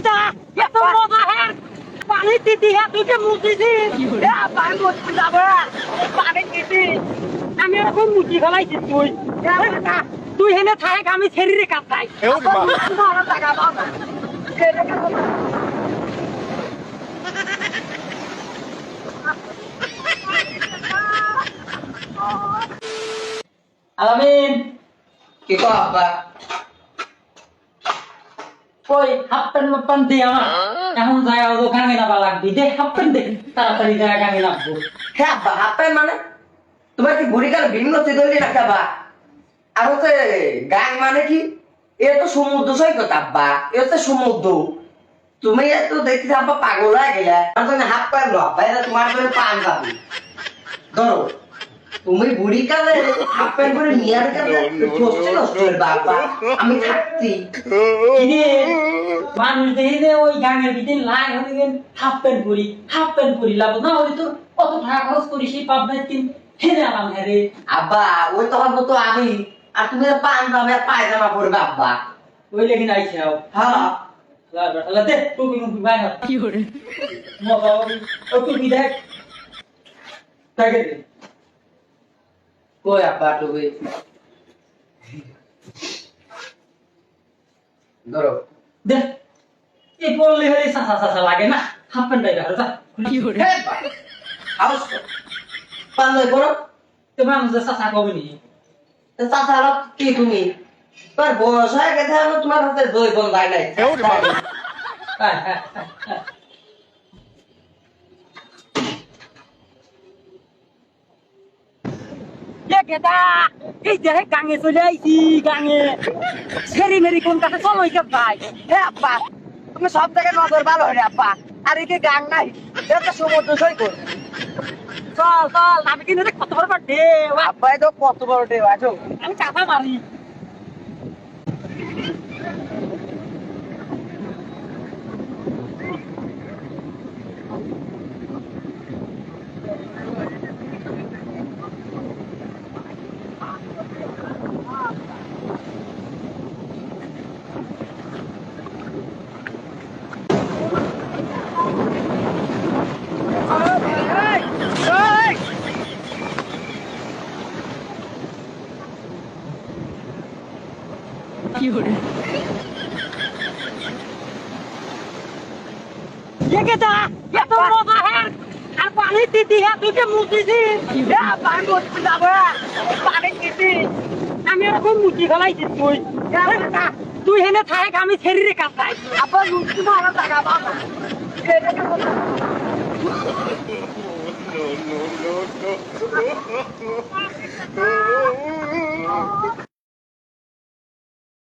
গেদা এত মজা হ্যাঁ পানি দিদি হ্যাঁ তুই মুছিছি পানি মুছি যাবে পানি দিদি আমি এরকম মুচি ফেলাইছি তুই। তুই হেনে থাক আমি শরীরে পাবো আলামিন কি কো আব্বা? কই হাফ প্যান্ট মাপ প্যান্ট দে আমার। এখন যায় ও গাঙে নাবা লাগবি। দে হাফ প্যান্ট দে তাড়াতাড়ি যায় গাঙে নাববো হ্যাঁ হাফ প্যান্ট মানে? তোমার কি কাল ভিন্ন চিদলি রাখাবা আর হচ্ছে গাং মানে কি? এ তো সমুদ্র সৈকত আব্বা এ তো সমুদ্র। তুমি এত দেখতে আব্বা পাগল হয়ে গেলে। আমার জন্য হাফ প্যান্ট এটা তোমার জন্য পান যাবে ধরো। তুমি বুড়ি কালে হাফ প্যান্ট পরে নিয়ার কালে কষ্ট নষ্ট করবে আব্বা আমি থাকতি মানুষ দেখি যে ওই গাঙের ভিতরে লাই হয়ে গেল হাফ প্যান্ট পরি হাফ প্যান্ট পরি লাভ না ওই তো কত টাকা খরচ করি সেই পাবনায় তিন হেরে আলাম হ্যারে আব্বা ওই তখন তো আমি আর তুমি আর পায়জামা পরবে আব্বা। ওই লেগে আইছে আও হ্যাঁ। তাহলে দে টুপি মুপি বাইর কি করে? হবে। দেখ। তাকে কই আব্বা তুমি ধরো। দে। এই পড়লে হলে সাসা সাসা লাগে না। হাফ প্যান্ট ডাইরা যা। কি করে? হাউস পাঞ্জাবি পরো তো। মানুষ সাসা কবে নি। তো তাছাড়া কি তুমি? তোর বয়স হয়ে গেছে তোমার হাতে জৈবন যায় নাই। গেদা। এই যে গাঙে চলে আইছি, গাঙে। সেরি মেরি কোন কাছে চলো ইকে ভাই। হে আপা তুমি সব জায়গায় নজর ভালো রে আপা আর একে গান নাই এটা সমুদ্র সৈকত। চল চল, আমি কিন্তু কত বড় ঢেউ, আব্বা তো কত বড় ঢেউ আছো আমি চাপা মারি। এ গেদা এত মজা হ্যাঁ আর পানি দিদি হ্যাঁ তুই যে মুছিছি পানি মুছি যাবে পানি দিদি আমি এরকম মুচি ফেলাইছি তুই তুই হেনে থাক আমি শরীরে কাঁপাই আবার মুছি মারা টাকা পাবো no, no, no, no.